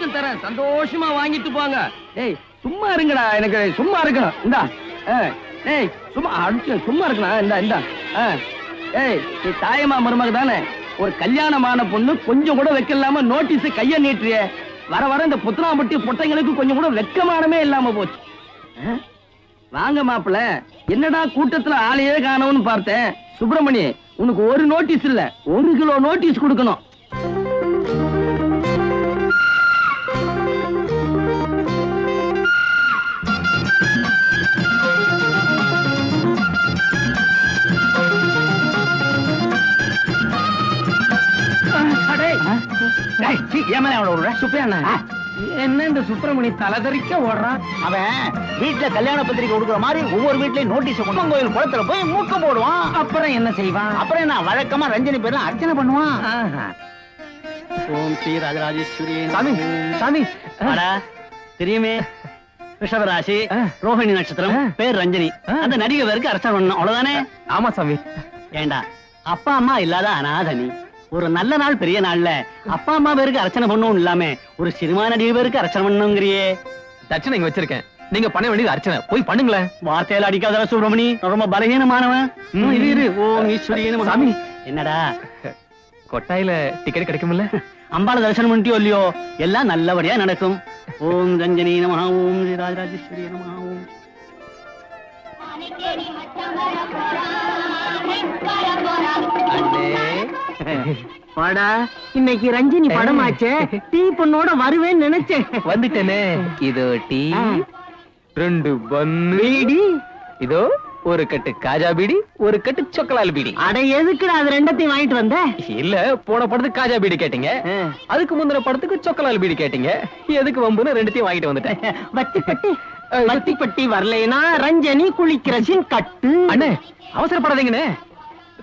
எல்லாருக்கும் தரேன். சந்தோஷமா வாங்கிட்டு போங்க. ஏய் சும்மா இருங்கடா. எனக்கு சும்மா இருக்கணும். இந்தா. ஆ, சும்மா அடிச்சு சும்மா இருக்கணும். இந்தா இந்தா. ஏய் நீ தாயமா மருமக தானே? ஒரு கல்யாணமான பொண்ணு கொஞ்சம் கூட வைக்கலாம நோட்டீஸ் கைய நீட்டுறிய. வர வர இந்த புத்தனாம்பட்டி பொட்டைங்களுக்கு கொஞ்சம் கூட வெக்கமானமே இல்லாம போச்சு. வாங்க மாப்பிள. என்னடா கூட்டத்துல ஆளையே காணோம்னு பார்த்தேன். சுப்பிரமணி உனக்கு ஒரு நோட்டீஸ் இல்ல. ஒரு கிலோ நோட்டீஸ் கொடுக்கணும். என்ன இந்த சுப்பிரமணி தலைதறிக்க ஓடுறான் அவன் வீட்டுல கல்யாண பத்திரிக்கை கொடுக்குற மாதிரி ஒவ்வொரு வீட்லயும் நோட்டீஸ் கொண்டு கோயில் குளத்துல போய் மூக்க போடுவான். அப்புறம் என்ன செய்வான்? அப்புறம் என்ன வழக்கமா ரஞ்சனி பேர்ல அர்ச்சனை பண்ணுவான். ஓம் ஸ்ரீ ராஜராஜேஸ்வரி சாமி சாமி. அடா, தெரியுமே? ரிஷபராசி. ரோஹிணி நட்சத்திரம். பேர் ரஞ்சனி. அந்த நடிகை பேருக்கு அரசன் பண்ணணும். அவ்வளவுதானே? ஆமா சாமி. ஏண்டா அப்பா அம்மா இல்லாத அனாதனி. ஒரு நல்ல நாள் பெரிய நாள்ல அப்பா அம்மா பேருக்கு அர்ச்சனை பண்ணணும் இல்லாம ஒரு நடிகை பேருக்கு அர்ச்சனை பண்ணணுங்கிறியே தட்சணை இங்க வச்சிருக்கேன். நீங்க பண்ண வேண்டியது அர்ச்சனை. போய் பண்ணுங்களேன். வார்த்தையில அடிக்காத சுப்பிரமணி. ரொம்ப பலகீனமானவன். இரு இரு. ஓம் ஈஸ்வரியே நமः. சாமி. என்னடா? கொட்டாயில டிக்கெட் கிடைக்கும்ல அம்பாள தரிசனம் பண்ணிட்டியோ இல்லையோ? எல்லாம் நல்லபடியா நடக்கும். ஓம் ரஞ்சனி நமஹ ஓம் ஸ்ரீ ராஜராஜேஸ்வரி நமஹ ஓம். வாடா. இன்னைக்கு ரஞ்சினி படமாச்சே. டீ பொண்ணோட வருவேன்னு நினைச்சேன். வந்துட்டேனே. இதோ டீ. ரெண்டு பன்னு இதோ ஒரு கட்டு காஜா பீடி ஒரு கட்டு சொக்கலால் பீடி. அட எதுக்குடா அது ரெண்டத்தையும் வாங்கிட்டு வந்த? இல்ல போன படத்துக்கு காஜா பீடி கேட்டீங்க. அதுக்கு முந்தின படத்துக்கு சொக்கலால் பீடி கேட்டீங்க. எதுக்கு வம்புன்னு ரெண்டுத்தையும் வாங்கிட்டு வந்துட்டேன். வத்தி பட்டி. பட்டி வரலைனா ரஞ்சனி குளிக்கிற சீன் கட்டு. அண்ணே அவசரப்படாதீங்கண்ணே.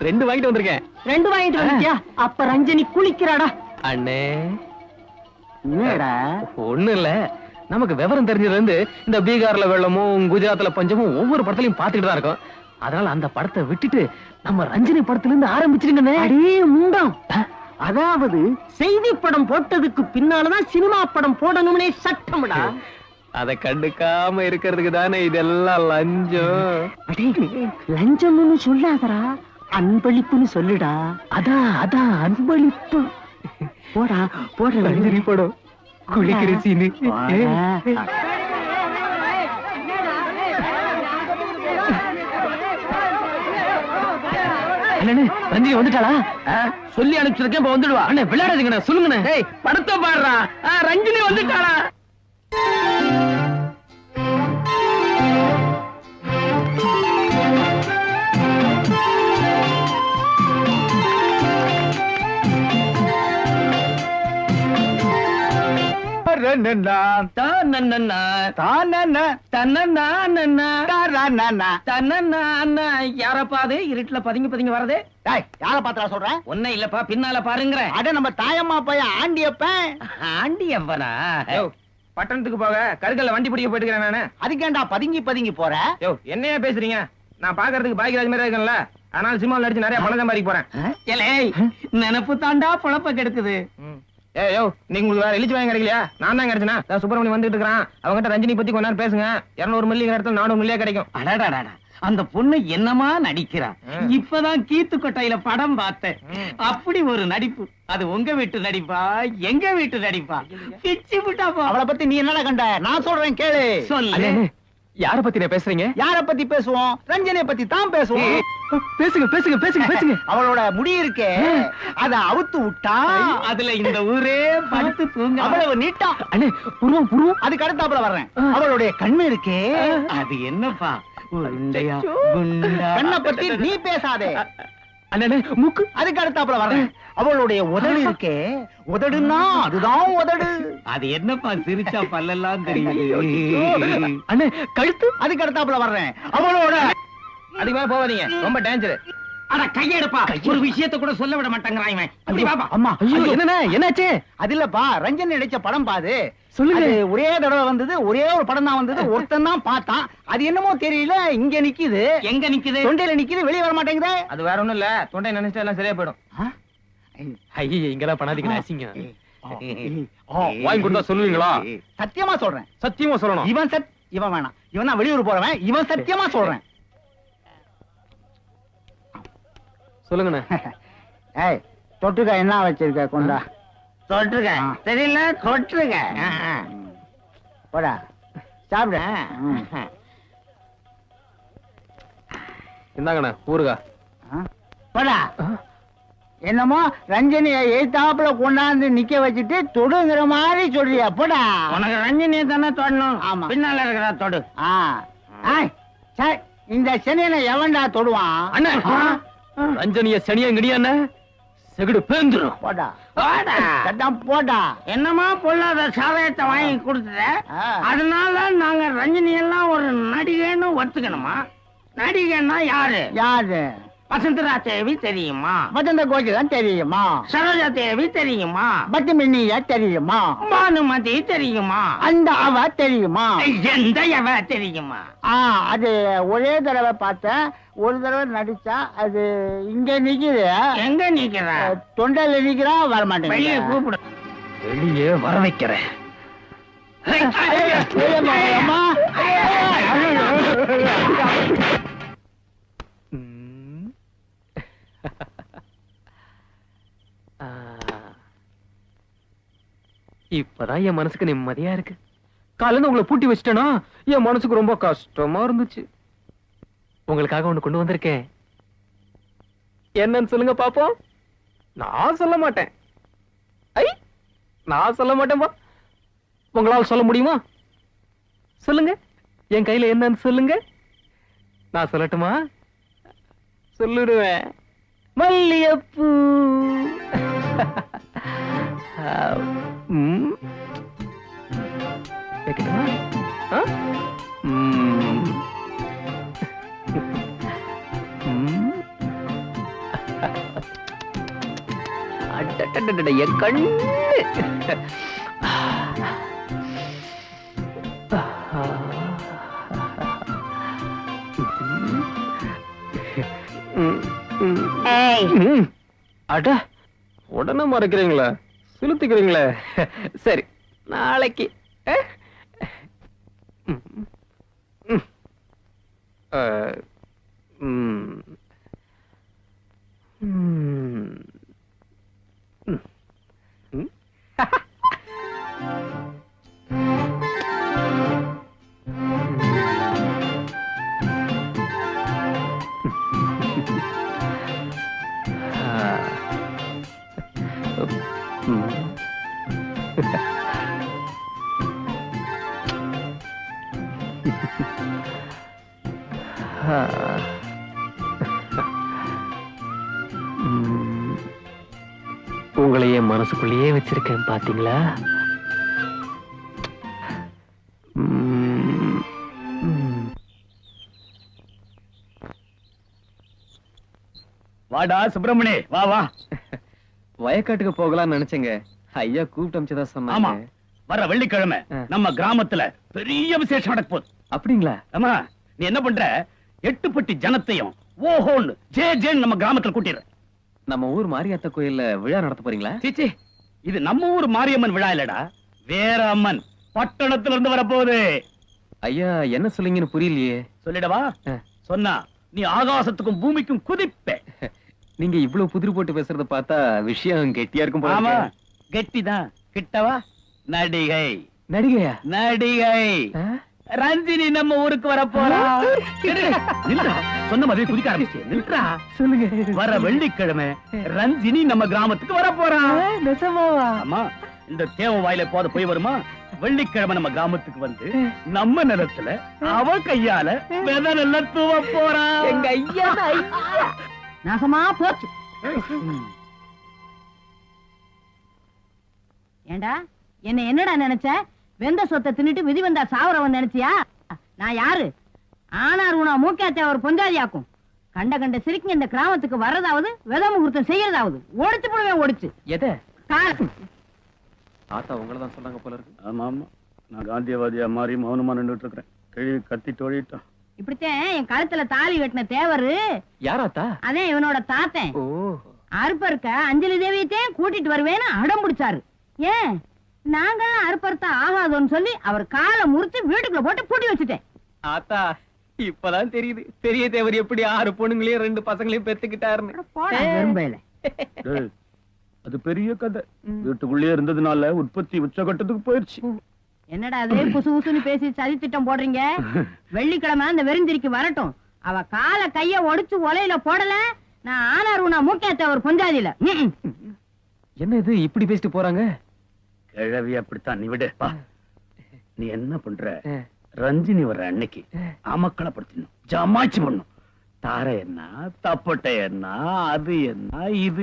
ரெண்டு வாங்கிட்டு வந்திருக்கேன். ரெண்டு வாங்கிட்டு வந்துட்டியா அப்ப ரஞ்சனி குளிக்கிறாடா? அண்ணே. என்னடா? ஒண்ணு இல்ல. நமக்கு விவரம் தெரிஞ்சதுல இருந்து இந்த பீகார்ல வெள்ளமும் குஜராத்ல பஞ்சமும் ஒவ்வொரு படத்துலயும் பாத்துக்கிட்டு தான் இருக்கோம். அதனால அந்த படத்தை விட்டுட்டு நம்ம ரஞ்சினி படத்துல இருந்து ஆரம்பிச்சிருங்கண்ணே. அடே முண்டம். அதாவது செய்தி படம் போட்டதுக்கு பின்னாலதான் சினிமா படம் போடணும்னே சட்டம்டா. அத கண்டுக்காம இருக்கிறதுக்கு தானே இதெல்லாம் லஞ்சம். அடே லஞ்சம்னு சொல்லாதடா. அன்பளிப்புன்னு சொல்லுடா. அதான் அதான் அன்பளிப்பு. போடா போடுற ரஞ்சினி படம் குளிக்கிற சீனு. ரஞ்சினி வந்துட்டாளா? சொல்லி அனுப்பிச்சிருக்கேன் இப்ப வந்துடுவா. அண்ணே விளையாடாதீங்கண்ணே சொல்லுங்கண்ணே. படத்தை பாடுறா. ரஞ்சினி வந்துட்டாளா? தன்னன்னா, தன்னன்னா, தன்னன்னா, யாரப்பா அது? இருட்டுல பதுங்கி பதுங்கி வரது யார பாத்திரா சொல்றேன் ஒன்னும் இல்லப்பா பின்னால பாருங்கிற அட நம்ம தாயம்மா பையன் ஆண்டியப்பன். ஆண்டி அப்பனா பட்டணத்துக்கு போக கருக்கல்ல வண்டி பிடிக்க போயிட்டு நானு. அதுக்கேண்டா பதுங்கி பதுங்கி போற? யோ என்னையா பேசுறீங்க? நான் பாக்குறதுக்கு பாக்கியராஜ் மாதிரி இருக்கேன்ல. அதனால சினிமாவில் நடிச்சு நிறைய பணம் சம்பாதிக்க போறேன் நினப்பு தாண்டா பொழப்ப கெடுக்குது. ஏ யோ நீங்க உங்களுக்கு வேற இழிச்சு வாங்க கிடைக்கலையா? நான் தான் கிடைச்சனா நான் சுப்பிரமணி வந்துட்டு இருக்கான் அவங்ககிட்ட ரஞ்சினி பத்தி கொஞ்ச நேரம் பேசுங்க. இருநூறு மில்லிங்கிற இடத்துல நானூறு மில்லியா கிடைக்கும். அடடடடா அந்த பொண்ணு என்னமா நடிக்கிறா. இப்பதான் கீத்து கொட்டையில படம் பார்த்தேன். அப்படி ஒரு நடிப்பு. அது உங்க வீட்டு நடிப்பா? எங்க வீட்டு நடிப்பா? பிச்சு விட்டா அவளை பத்தி நீ என்னடா கண்ட? நான் சொல்றேன் கேளு. சொல்லு. யார பத்தி பேசுறீங்க? யார பத்தி பேசுவோம்? ரஞ்சனிய பத்தி தான் பேசுவோம். பேசுங்க பேசுங்க பேசுங்க பேசுங்க. அவளோட முடி இருக்கே. அத அவுத்து விட்டா அதுல இந்த ஊரே படுத்து தூங்க அவ்வளவு நீட்டா. அண்ணே புருவம் புருவம் அதுக்கு அடுத்தாப்புல வர்றேன். அவளுடைய கண்ணு இருக்கே. அது என்னப்பா? உருண்டையா? கண்ணை பத்தி நீ பேசாதே. அண்ணே மூக்கு. அதுக்கு அடுத்தாப்புல வர்றேன். அவளுடைய உதடு இருக்கே. உதடுன்னா அதுதான் உதடு. அது என்னப்பா சிரிச்சா பல்லெல்லாம் தெரியுது. அண்ணே கழுத்து. அதுக்கு அடுத்தாப்புல வர்றேன். அவளோட. அதுக்கு மேல போகாதீங்க. ரொம்ப டேஞ்சர் அட கையெடுப்பா. ஒரு விஷயத்தை கூட சொல்ல விட மாட்டேங்கிறான் இவன். அப்படி வாப்பா அம்மா ஐயோ என்னண்ணே என்னாச்சு? அது இல்லப்பா ரஞ்சன் நடிச்ச படம் பாது. சொல்லுங்க. அது ஒரே தடவை வந்தது ஒரே ஒரு படம் தான் வந்தது ஒருத்தன் தான் பார்த்தான். அது என்னமோ தெரியல இங்க நிக்குது. எங்க நிக்குது? தொண்டையில நிக்குது வெளிய வர மாட்டேங்குதே. அது வேற ஒண்ணும் இல்ல தொண்டை நினைச்சிட்டு எல்லாம் சரியா போயிடும். ஐயே இங்கெல்லாம் பண்ணாதீங்க அசிங்கம். வாங்கி கொடுத்தா சொல்லுவீங்களா? சத்தியமா சொல்றேன். சத்தியமா சொல்லணும். இவன் சத் இவன் வேணாம். இவன் நான் வெளியூர் போறவன் இவன் சத்தியமா சொல்றேன். சொல்லுங்கண்ணே. ஏய் தொட்டுக்க என்ன வச்சிருக்க கொண்டா? தொட்டுருக்க. தெரியல தொட்டுருக்க போடா சாப்பிடு. இந்தாங்கண்ணே ஊருகா. போடா. என்னமோ ரஞ்சனியை எய்தாப்புல கொண்டாந்து நிக்க வச்சுட்டு தொடுங்கிற மாதிரி சொல்றியா? போடா. உனக்கு ரஞ்சினியை தானே தொடணும்? ஆமா. பின்னால இருக்கிற தொடு. ஆ. இந்த சென்னையில எவன்டா தொடுவான்? அண்ணே. ரஞ்சனிய சனியா கிடியாண்ணே செகுடு பேந்துரும். போடா. போடா. அதான் போடா. என்னமா பொல்லாத சாதயத்தை வாங்கி கொடுத்துட்ட. அதனால நாங்க ரஞ்சினி எல்லாம் ஒரு நடிகைன்னு ஒத்துக்கணுமா? நடிகைன்னா யாரு? யாரு? வசந்தரா தேவி தெரியுமா வசந்த கோஜிதான் தெரியுமா சரோஜா தேவி தெரியுமா பத்து மின்னியா தெரியுமா பானுமதி தெரியுமா அந்த அவ தெரியுமா எந்த எவ தெரியுமா ஆ அது ஒரே தடவை பார்த்தேன் ஒரு தடவை நடிச்சா அது இங்க நிக்குது எங்க நிக்கிற தொண்டையில நிக்கிறா வர வெளியே மாட்டேங்குது கூப்பிடு வெளியே வர வைக்கிறேன் வெளியே இப்பதான் என் மனசுக்கு நிம்மதியா இருக்கு. காலையில உங்களை பூட்டி வச்சிட்டேனா என் மனசுக்கு ரொம்ப கஷ்டமா இருந்துச்சு. உங்களுக்காக ஒண்ணு கொண்டு வந்திருக்கேன். என்னன்னு சொல்லுங்க பாப்போம். நான் சொல்ல மாட்டேன். ஐ நான் சொல்ல மாட்டேன்பா உங்களால சொல்ல முடியுமா? சொல்லுங்க. என் கையில என்னன்னு சொல்லுங்க. நான் சொல்லட்டுமா? சொல்லிடுவேன். மல்லியப்பூ என் கண்ணு அட உடனே மறைக்கிறீங்களா சுளுத்திக்கிறீங்களே சரி நாளைக்கு. அஹ்? ம். மனசுக்குள்ளேயே வச்சிருக்கேன் பாத்தீங்களா. வாடா சுப்பிரமணி. வா வா. வயக்காட்டுக்கு போகலாம்னு நினைச்சேங்க. ஐயா கூப்பிட்டு அமிச்சதா சொன்னாங்க. வர வெள்ளிக்கிழமை. நம்ம கிராமத்துல பெரிய விசேஷம் நடக்க போகுது. அப்படிங்களா? ஆமா. நீ என்ன பண்ற? எட்டு பட்டி ஜனத்தையும் ஓஹோன்னு ஜே ஜேன்னு நம்ம கிராமத்துல கூட்டிடுற. நம்ம ஊர் மாரியாத்தா கோயில்ல விழா நடத்த போறீங்களா? சீச்சி இது நம்ம ஊர் மாரியம்மன் விழா இல்லடா. வேற அம்மன். பட்டணத்துல இருந்து வரப்போகுது. ஐயா என்ன சொல்றீங்கன்னு புரியலையே. சொல்லிடவா. சொன்னா நீ ஆகாசத்துக்கும் பூமிக்கும் குதிப்ப. நீங்க இவ்வளவு புதிர் போட்டு பேசுறத பார்த்தா விஷயம் கெட்டியா இருக்கும் ஆமா. கெட்டிதான். கிட்டவா? நடிகை. நடிகையா? நடிகை? ரஞ்சினி நம்ம ஊருக்கு வர போறா சொன்ன மாதிரி குதிக்க ஆரம்பிச்சு நில்றா. சொல்லுங்க. வர வெள்ளிக்கிழமை ரஞ்சினி நம்ம கிராமத்துக்கு வர போறா நிஜமாவா? ஆமா. இந்த தேவ வாயில போத போய் வருமா? வெள்ளிக்கிழமை நம்ம கிராமத்துக்கு வந்து நம்ம நிலத்துல அவ கையால வித நெல்ல தூவ போறா. எங்க ஐயா நாசமா போச்சு. ஏண்டா என்ன என்னடா நினைச்ச? வெந்த சொத்தை தின்னுட்டு விதி வந்தா சாவரவன் நினைச்சியா? நான் யாரு? ஆனார் உனா மூக்காத்தே ஒரு பொஞ்சாதியாக்கும் கண்ட கண்ட சிரிக்குங்க இந்த கிராமத்துக்கு வர்றதாவது வித முகூர்த்தம் செய்யறதாவது. ஒடிச்சு போடுவேன் ஒடிச்சு எதை? ஆத்தா உங்களை தான் சொன்னாங்க போல இருக்கு. ஆமா ஆமா. நான் காந்தியவாதியா மாறி மௌனமா நின்றுட்டு இருக்கிறேன் கிழி கத்தி தொழிட்டோம். இப்படித்தான் என் கழுத்துல தாலி கட்டின தேவரு. யாராத்தா அதே இவனோட தாத்தன். அறுப்பருக்க அஞ்சலி தேவியத்தையும் கூட்டிட்டு வருவேன்னு அடம் பிடிச்சாரு. ஏன்? நாங்கெல்லாம் அறுப்பறுத்தா ஆகாதோன்னு சொல்லி அவர் காலை முறிச்சு வீட்டுக்குள்ள போட்டு பூட்டி வச்சுட்டேன். ஆத்தா இப்பதான் தெரியுது. பெரிய தேவர் எப்படி ஆறு பொண்ணுங்களையும் ரெண்டு பசங்களையும் பெத்துக்கிட்டாருன்னு. அட போடா. வெறும்பையில. டேய், அது பெரிய கதை. வீட்டுக்குள்ளே இருந்ததுனால உற்பத்தி உச்சகட்டத்துக்கு போயிருச்சு. என்னடா அது? புசு புசுன்னு பேசி சதி திட்டம் போடுறீங்க? வெள்ளிக்கிழமை அந்த வெறிந்திரிக்கு வரட்டும். அவ கால கைய ஒடிச்சு ஒலையில போடல. நான் ஆனார் உனா மூக்கேத்த ஒரு பொஞ்சாதியில. என்ன இது? இப்படி பேசிட்டு போறாங்க? கிழவி அப்படித்தான் நீ விடு. நீ என்ன பண்ற ரஞ்சினி வர்ற அன்னைக்கு அமக்களப்படுத்தணும் ஜமாச்சு பண்ணும் தார என்ன தப்பட்டை என்ன அது என்ன இது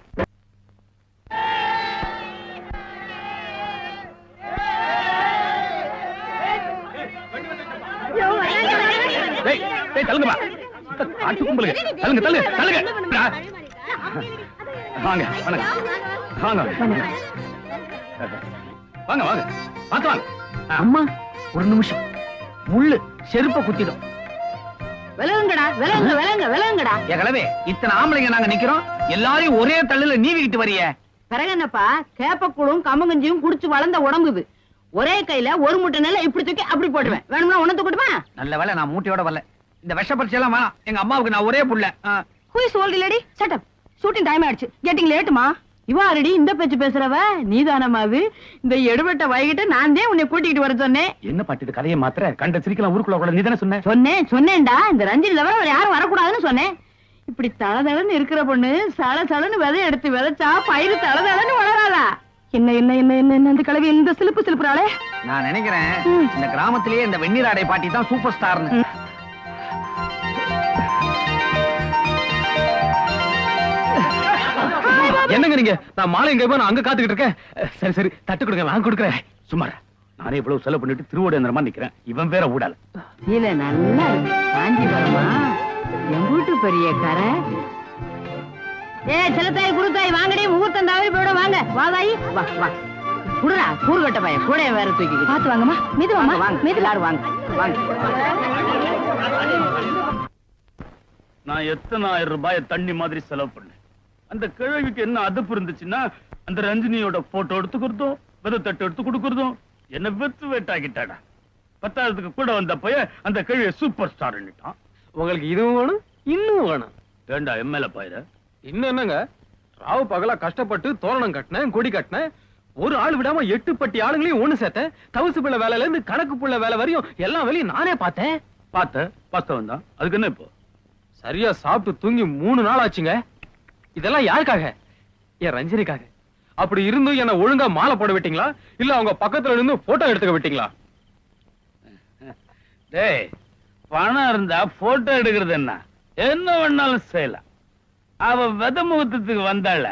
தள்ளுங்கப்பா. காட்டு கும்பலுங்க. தள்ளுங்க, தள்ளுங்க, தள்ளுங்க. டா. வாங்க, வாங்க. வாங்க. வாங்க, வாங்க. பார்த்து வாங்க. அம்மா ஒரு நிமிஷம். முள்ளு செருப்ப குத்திடும். விலகுங்கடா விலகுங்க விலகுங்க விலகுங்கடா ஏ கிழவே இத்தனை ஆம்பளைங்க நாங்க நிக்கிறோம். எல்லாரையும் ஒரே தள்ளுல நீவிக்கிட்டு வரிய. பிறகு என்னப்பா கேப்பக்கூழும் கம்மங்கஞ்சியும் குடிச்சு வளர்ந்த உடம்பு இது ஒரே கையில ஒரு முட்டை நெல்லை இப்படி தூக்கி அப்படி போடுவேன் வேணும்னா உணர்ந்து கொடுமா நல்ல வேலை நான் மூட்டையோட வரல. இந்த விஷ பரிசை எல்லாம் வேணாம். எங்க அம்மாவுக்கு நான் ஒரே புள்ள. Who is old lady shut up shooting time ஆயிடுச்சு. கெட்டிங் லேட்டுமா இவா ரெடி இந்த பேச்சு பேசுறவ? நீதானமா அது? இந்த எடுபட்ட வைகிட்டு நான் தான் உன்னை கூட்டிட்டு வர சொன்னேன். என்ன பாட்டு கதையை மாத்திர கண்ட சிரிக்கலாம் ஊருக்குள்ள கூட நீ தானே சொன்ன? சொன்னேன் சொன்னேன்டா. இந்த ரஞ்சினி தவிர வேற யாரும் வரக்கூடாதுன்னு சொன்னேன். இப்படி தளதளன்னு இருக்கிற பொண்ணு சல சலன்னு விதை எடுத்து விதைச்சா பயிர் தளதளன்னு வளராதா? என்ன என்ன என்ன என்ன என்ன இந்த கிழவி இந்த சிலுப்பு சிலுப்புறாளே? நான் நினைக்கிறேன் இந்த கிராமத்திலேயே இந்த வெந்நீர் ஆடை பாட்டி தான் சூப்பர் ஸ்டார்னு என்னங்க நீங்க? நான் மாலை எங்க போய் நான் அங்க காத்துக்கிட்டு இருக்கேன். சரி சரி. தட்டு கொடுங்க நான் கொடுக்குறேன். சுமார் நானே இவ்வளவு செலவு பண்ணிட்டு திருவோடேந்திரமா நிக்கிறேன். இவன் வேற ஊடால இல்ல நல்லா காஞ்சிபுரமா என் வீட்டு பெரிய கரை. ஏ செல்லத்தாய் குருத்தாய் வாங்கடி. முகூர்த்தம் தாவி போட வாங்க. வாதாயி வா வா. குடுறா கூறுகட்ட பையன். கூட வேற தூக்கி பாத்து வாங்கம்மா. மீது வாங்க வாங்க. எல்லாரும் வாங்க. வாங்க. நான் எத்தனாயிரம் ரூபாய தண்ணி மாதிரி செலவு பண்ணேன்? அந்த கிழவிக்கு என்ன அதப்பு இருந்துச்சுன்னா அந்த ரஞ்சினியோட போட்டோ எடுத்து கொடுத்தோம் வித தட்டு எடுத்து கொடுக்கறதும் என்ன வெத்து வேட்டாக்கிட்டாடா. பத்தாயிரத்துக்கு கூட வந்த பைய அந்த கிழவிய சூப்பர் ஸ்டார்ன்னுட்டான் உங்களுக்கு இதுவும் வேணும் இன்னும் வேணும். ஏண்டா எம்எல்ஏ பாயிர இன்னும் என்னங்க? ராவு பகலா கஷ்டப்பட்டு தோரணம் கட்டினேன் கொடி கட்டினேன். ஒரு ஆள் விடாம எட்டு பட்டி ஆளுங்களையும் ஒண்ணு சேர்த்தேன். தவசு பிள்ளை வேலையில இருந்து கணக்கு புள்ள வேலை வரையும் எல்லா வேலையும் நானே பார்த்தேன். பார்த்த வாஸ்தவம் தான். அதுக்கு என்ன இப்போ? சரியா சாப்பிட்டு தூங்கி மூணு நாள் ஆச்சுங்க. இதெல்லாம் யாருக்காக? என் ரஞ்சனிக்காக. அப்படி இருந்தும் என்ன ஒழுங்கா மாலை போட விட்டீங்களா? இல்ல அவங்க பக்கத்துல இருந்து போட்டோ எடுத்துக்க விட்டீங்களா? டேய் பணம் இருந்தா போட்டோ எடுக்கிறது என்ன? என்ன வேணாலும் செய்யலாம். அவ வித முகூர்த்தத்துக்கு வந்தாள?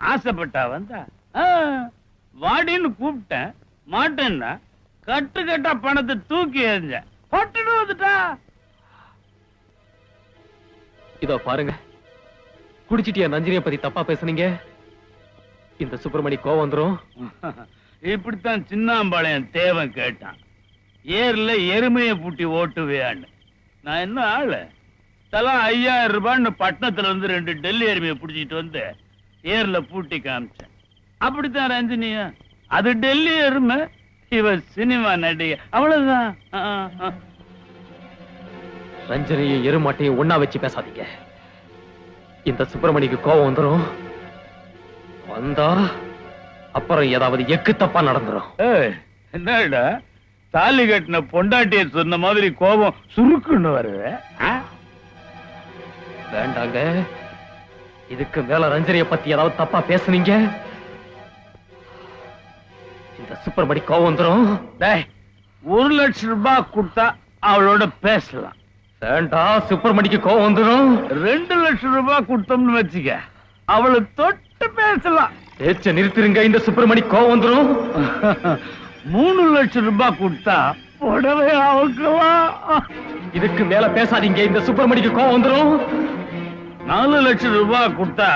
ஆசைப்பட்டா வந்தா? வாடின்னு கூப்பிட்டேன். மாட்டேன்னா கட்டு கட்டா பணத்தை தூக்கி எறிஞ்ச போட்டுட்டு வந்துட்டா. இதோ பாருங்க. குடிச்சிட்டு என் நந்தினியை பத்தி தப்பா பேசுனீங்க? இந்த சுப்பிரமணி கோவம் வந்துரும். இப்படித்தான் சின்னாம்பாளையம் தேவன் கேட்டான். ஏர்ல எருமையை பூட்டி ஓட்டுவியான்னு. நான் என்ன ஆளு? தலா ஐயாயிரம் ரூபான்னு பட்டணத்துல இருந்து ரெண்டு டெல்லி எருமையை புடிச்சிட்டு வந்து ஏர்ல பூட்டி காமிச்சேன். அப்படித்தான் ரஞ்சினியா. அது டெல்லி எருமை இவ சினிமா நடிகை. அவ்வளவுதான். ரஞ்சனையும் எருமாட்டையும் ஒண்ணா வச்சு பேசாதீங்க. இந்த சுப்பிரமணிக்கு கோவம் வந்துரும். வந்தா அப்புறம் ஏதாவது எக்கு தப்பா நடந்துரும். என்னடா? தாலி கட்டின பொண்டாட்டிய சொன்ன மாதிரி கோபம் சுருக்குன்னு வருது? வேண்டாங்க. இதுக்கு மேல ரஞ்சனிய பத்தி ஏதாவது தப்பா பேசுனீங்க? இந்த சுப்பிரமணி கோவம் வந்துரும். டேய் ஒரு லட்சம் ரூபாய் கொடுத்தா அவளோட பேசலாம். வேண்டாம் சுப்பிரமணிக்கு கோவம் வந்துரும் ரெண்டு லட்சம் ரூபாய் கொடுத்தோம்னு வச்சுக்க. அவளை தொட்டு பேசலாம். பேச்ச நிறுத்திருங்க இந்த சுப்பிரமணி கோவம் வந்துரும் மூணு லட்சம் ரூபாய் கொடுத்தா புடவை அவுக்கலாம் இதுக்கு மேல பேசாதீங்க இந்த சுப்பிரமணிக்கு கோவம் வந்துரும் நாலு லட்சம் ரூபாய் கொடுத்தா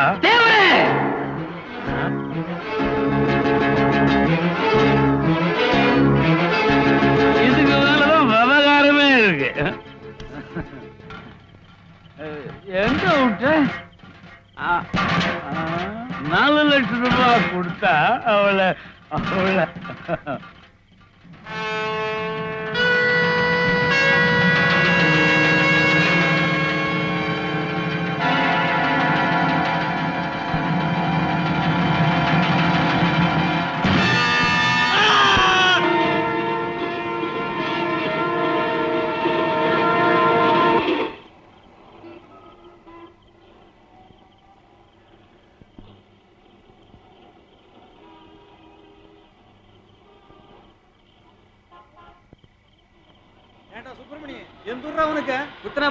இதுக்கு மேலதான் விவகாரமே இருக்கு. எங்க விட்ட? நாலு லட்சம் ரூபாய் கொடுத்தா அவளை அவளை.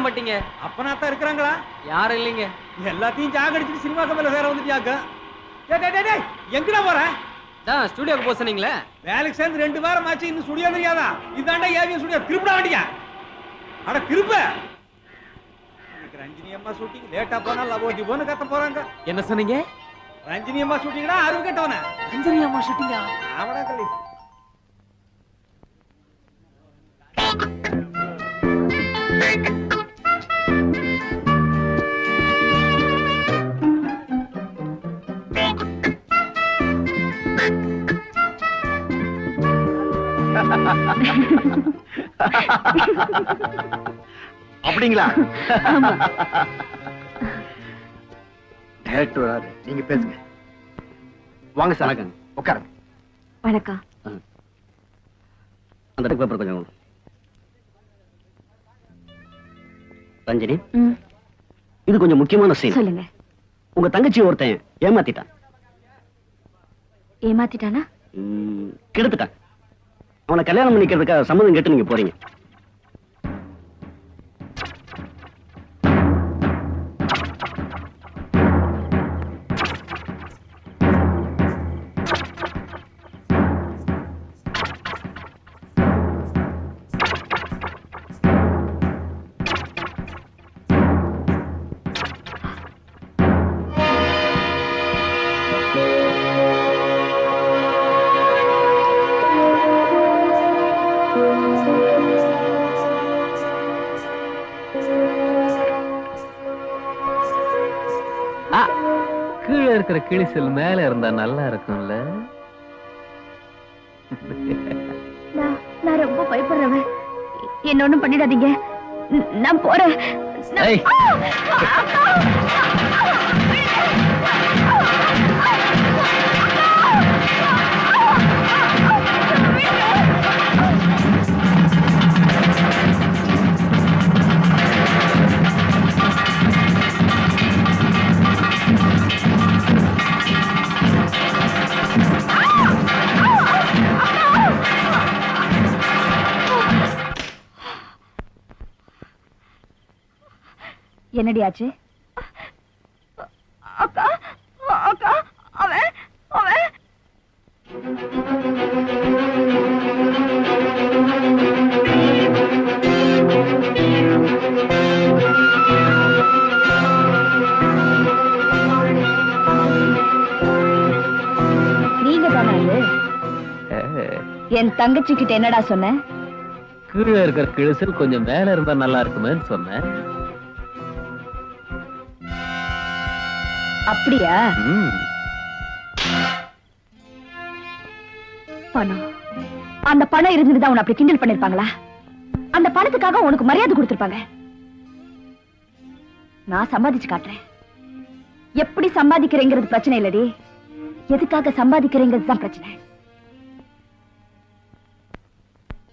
புத்தனாம்பட்டிங்க அப்பனாத்தான் இருக்கிறாங்களா? யாரும் இல்லைங்க. எல்லாத்தையும் ஜாகடிச்சுட்டு சினிமா கம்பெனில வேற வந்துட்டியாக்க? டேய் டேய், டேய் டேய் எங்கடா போற? தான் ஸ்டூடியோக்கு போக சொன்னீங்களே. வேலைக்கு சேர்ந்து ரெண்டு வாரம் ஆச்சு இன்னும் ஸ்டுடியோ தெரியாதா? இதாண்டா ஏவிஎம் ஸ்டுடியோ திருப்பிடா வண்டியா அட திருப்ப. ரஞ்சினி அம்மா ஷூட்டிங் லேட்டா போனா லவோட்டி போன்னு கத்த போறாங்க. என்ன சொன்னீங்க? ரஞ்சினி அம்மா ஷூட்டிங்டா அருவு கட்டவன. அஞ்சலி அம்மா ஷூட்டிங்கா அப்படிங்களா? டைரக்டர் வராரு. நீங்க பேசுங்க. வாங்க சார் வணக்கம். உட்காருங்க. வணக்கம். அந்த பேப்பர் கொஞ்சம். ரஞ்சினி இது கொஞ்சம் முக்கியமான சீன் சொல்லுங்க. உங்க தங்கச்சி ஒருத்தன் ஏமாத்திட்டான். ஏமாத்திட்டானா? கெடுத்துட்டான். அவனை கல்யாணம் பண்ணிக்கிறதுக்காக சம்மதம் கேட்டு நீங்க போறீங்க. இருக்கிற கிளிசல் மேல இருந்தா நல்லா இருக்கும்ல? நான் ரொம்ப பயப்படுறவன். என்ன ஒண்ணும் பண்ணிடாதீங்க. நான் போறேன். என்னடி ஆச்சு அக்கா அக்கா அவன் அவன். நீங்க தானே அது? என் தங்கச்சி கிட்ட என்னடா சொன்ன? கீழே இருக்கிற கிழிசல் கொஞ்சம் மேல இருந்தா நல்லா இருக்குமேன்னு சொன்னேன். அப்படியா. பணம். அந்த பணம் இருந்திருந்தா உன்னை அப்படி கிண்டல் பண்ணிருப்பாங்களா? அந்த பணத்துக்காக உனக்கு மரியாதை கொடுத்திருப்பாங்க. நான் சம்பாதிச்சு காட்டுறேன். எப்படி சம்பாதிக்கிறேங்கிறது பிரச்சனை இல்லடி எதுக்காக சம்பாதிக்கிறேங்கிறது தான் பிரச்சனை.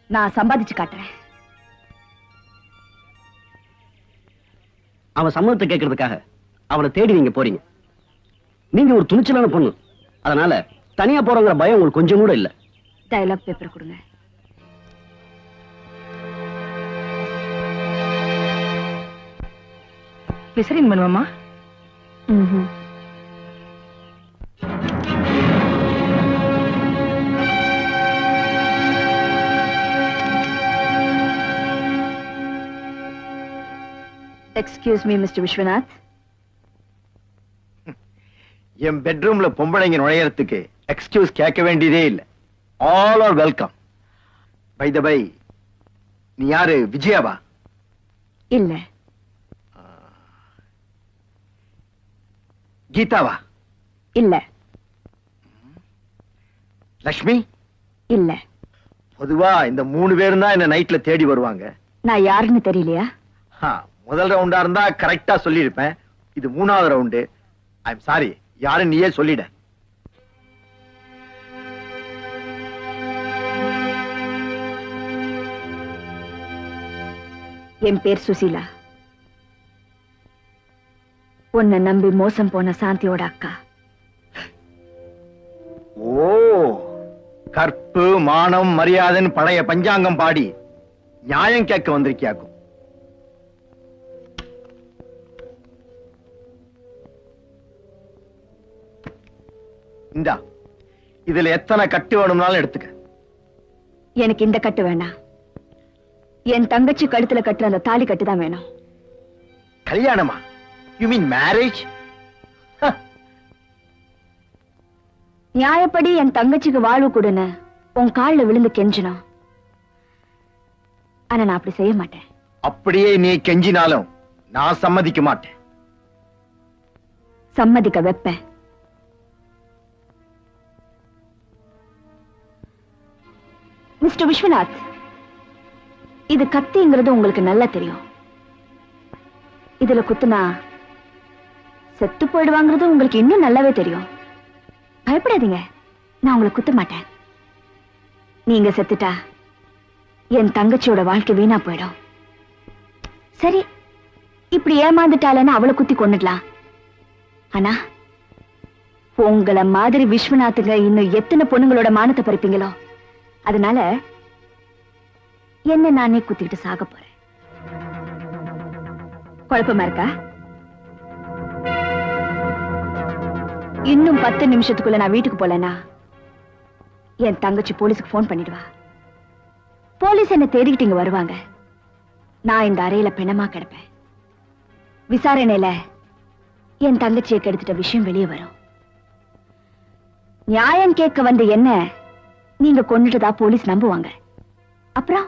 நான் சம்பாதிச்சு காட்டுறேன். அவன் சம்மதத்தை கேட்கறதுக்காக அவனை தேடி நீங்க போறீங்க. நீங்க ஒரு துணிச்சலான பொண்ணு. அதனால தனியா போறங்கிற பயம் உங்களுக்கு கொஞ்சம் கூட இல்ல. டயலாக் பேப்பர் கொடுங்க. விசரின் பண்ணுவோமா எக்ஸ்கியூஸ் மீ மிஸ்டர் விஸ்வநாத் என் பெட்ரூம்ல பொம்பளைங்க நுழையறதுக்கு எக்ஸ்கியூஸ் கேட்க வேண்டியதே இல்ல. All are welcome by the by நீ யாரு? விஜயாவா? இல்ல. கீதாவா? இல்ல. லக்ஷ்மி? இல்ல. பொதுவா இந்த மூணு பேரும் தான் என்ன நைட்ல தேடி வருவாங்க. நான் யாருன்னு தெரியலையா? முதல் ரவுண்டா இருந்தா கரெக்டா சொல்லியிருப்பேன். இது மூணாவது ரவுண்டு ஐ எம் சாரி யாரும் நீயே சொல்லிட. என் பேர் சுசீலா. உன்னை நம்பி மோசம் போன சாந்தியோட அக்கா. ஓ கற்பு மானம் மரியாதைன்னு பழைய பஞ்சாங்கம் பாடி நியாயம் கேட்க வந்திருக்கியாக்கும். இந்தா இதுல எத்தனை கட்டு வேணும்னாலும் எடுத்துக்க. எனக்கு இந்த கட்டு வேண்டாம் என் தங்கச்சி கழுத்துல கட்டுற அந்த தாலி கட்டு தான் வேணும். கல்யாணமா? யூ மீன் மேரேஜ் நியாயப்படி என் தங்கச்சிக்கு வாழ்வு கொடுன்னு உன் கால்ல விழுந்து கெஞ்சணும் ஆனா நான் அப்படி செய்ய மாட்டேன். அப்படியே நீ கெஞ்சினாலும் நான் சம்மதிக்க மாட்டேன். சம்மதிக்க வைப்பேன். மிஸ்டர் விஸ்வநாத் இது கத்திங்கிறது உங்களுக்கு நல்லா தெரியும். இதுல குத்துனா செத்து போயிடுவாங்கிறது உங்களுக்கு இன்னும் நல்லாவே தெரியும். பயப்படாதீங்க நான் உங்களை குத்த மாட்டேன். நீங்க செத்துட்டா என் தங்கச்சியோட வாழ்க்கை வீணா போயிடும். சரி இப்படி ஏமாந்துட்டாலன்னு அவளை குத்தி கொண்டுடலாம் ஆனா உங்கள மாதிரி விஸ்வநாத்துங்க இன்னும் எத்தனை பொண்ணுங்களோட மானத்தை பறிப்பீங்களோ? அதனால என்ன நானே குத்திக்கிட்டு சாக போறேன். குழப்பமா இருக்கா? இன்னும் பத்து நிமிஷத்துக்குள்ள நான் வீட்டுக்கு போலனா? என் தங்கச்சி போலீஸுக்கு போன் பண்ணிடுவா போலீஸ் என்ன தேடிக்கிட்டு இங்க வருவாங்க. நான் இந்த அறையில பிணமா கிடப்பேன். விசாரணையில என் தங்கச்சியை கெடுத்துட்ட விஷயம் வெளியே வரும். நியாயம் கேட்க வந்த என்ன நீங்க கொண்டுட்டதா போலீஸ் நம்புவாங்க. அப்புறம்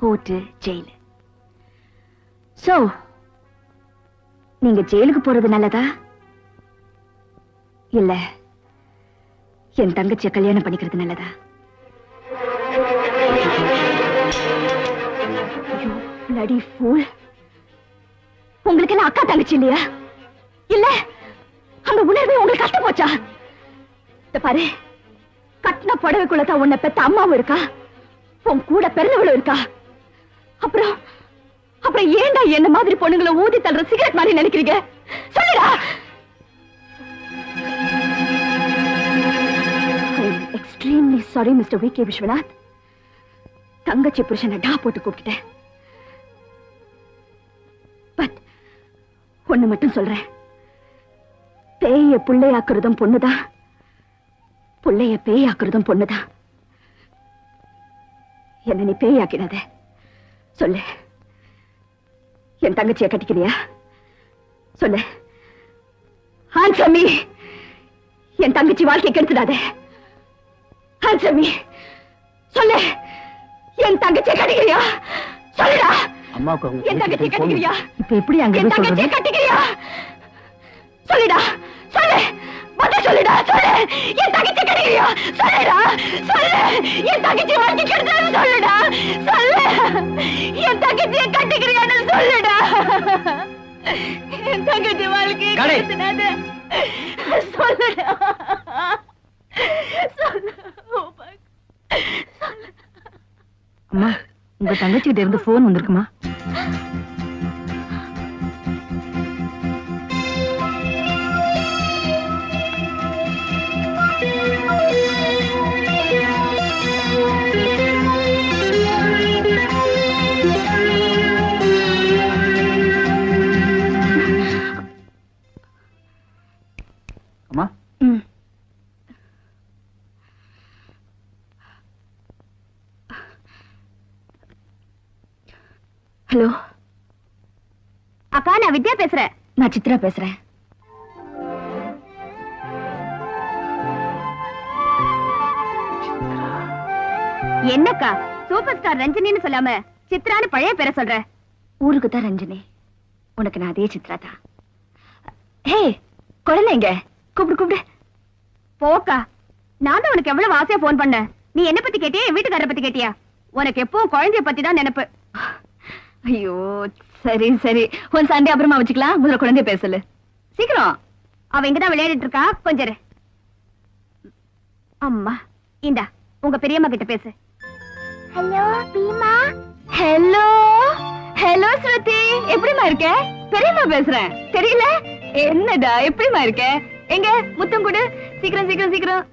கோர்ட்டு ஜெயிலு. சோ நீங்க ஜெயிலுக்கு போறது நல்லதா? இல்ல என் தங்கச்சியை கல்யாணம் பண்ணிக்கிறது நல்லதா? உங்களுக்கு என்ன அக்கா தங்கச்சி இல்லையா? இல்ல அந்த உணர்வே உங்களுக்கு கஷ்டம் போச்சா? பாரு கட்டின புடவைக்குள்ளதான் உன்னை பெத்த அம்மாவும் இருக்கா? உன் கூட பிறந்தவளும் இருக்கா? அப்புறம் அப்புறம் ஏண்டா என்ன மாதிரி பொண்ணுங்களை ஊதி தள்ளுற சிகரெட் மாதிரி நினைக்கிறீங்க? சொல்லுடா! Extremely sorry mister V K Viswanath. தங்கச்சி புருஷனை டா போட்டு கூப்பிட்டுட்டேன். பட் ஒன்னு மட்டும் சொல்றேன். தேய பிள்ளையாக்குறதும் பொண்ணுதான். புள்ளைய பேயாக்குறதும் பொண்ணுதான் என்ன நீ பேயாக்கினத சொல்லு. என் தங்கச்சியை கட்டிக்கிறியா? சொல்லு. ஆன்சர் மீ என் தங்கச்சி வாழ்க்கை கெடுத்துடாத. ஆன்சர் மீ சொல்லு. என் தங்கச்சியை கட்டிக்கிறியா? சொல்லுடா. அம்மாவுக்கு என் தங்கச்சியை கட்டிக்கிறியா? இப்ப எப்படி அங்க என் தங்கச்சியை கட்டிக்கிறியா? சொல்லுடா. சொல்லுடா சொல்லு. என் தங்கச்சி கட்டிக்கிறியா சொல்லுடா சொல்லு. என் தங்கச்சி வாழ்க்கை கெடுத்தது சொல்லுடா சொல்லு. என் தங்கச்சியை கட்டிக்கிறியான்னு சொல்லுடா. என் தங்கச்சி வாழ்க்கை கடை. கெடுத்தது சொல்லுடா. சொல்லு. அம்மா உங்க தங்கச்சிகிட்ட இருந்து போன் வந்திருக்குமா? ஹலோ. அக்கா நான் வித்யா பேசுறேன். நான் சித்ரா பேசுறேன். என்னக்கா சூப்பர் ஸ்டார் ரஞ்சினின்னு சொல்லாம சித்ரான்னு பழைய பேரை சொல்ற? ஊருக்கு தான் ரஞ்சினி. உனக்கு நான் அதே சித்ரா தான். ஹே குழந்தைங்க கூப்பிடு கூப்பிடு. போக்கா நான் தான் உனக்கு எவ்வளவு ஆசையா போன் பண்ணேன். நீ என்ன பத்தி கேட்டியா? என் வீட்டுக்காரரை பத்தி கேட்டியா? உனக்கு எப்பவும் குழந்தைய பத்தி தான் நினைப்பு. ஐயோ சரி சரி. உன் சண்டே அப்புறமா வச்சுக்கலாம். முதல்ல குழந்தைய பேசல சீக்கிரம். அவ இங்கதான் விளையாடிட்டு இருக்கா? கொஞ்சம். அம்மா இந்தா உங்க பெரியம்மா கிட்ட பேசு. Hello Bhima. Hello? Hello Shruti. எப்படிமா இருக்க? பெரியம்மா பேசுறேன். தெரியல? என்னடா எப்படிமா இருக்க? எங்க முத்தம் கொடு. சீக்கிரம் சீக்கிரம் சீக்கிரம்.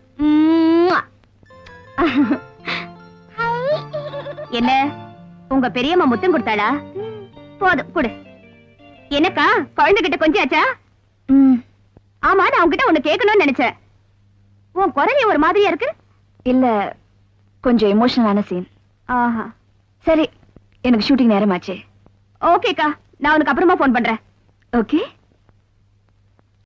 என்ன? உங்க பெரியம்மா முத்தம் கொடுத்தாளா? போதும் கொடு. என்னக்கா குழந்தைகிட்ட கொஞ்சாச்சா ஆமா நான் உன்கிட்ட ஒண்ணு கேட்கணும்னு நினைச்சேன். உன் குரல் ஒரு மாதிரியா இருக்கு? இல்ல கொஞ்சம் எமோஷனலான சீன் ஆஹா. சரி எனக்கு ஷூட்டிங் நேரமாச்சு. ஓகேக்கா நான் உனக்கு அப்புறமா ஃபோன் பண்றேன். ஓகே.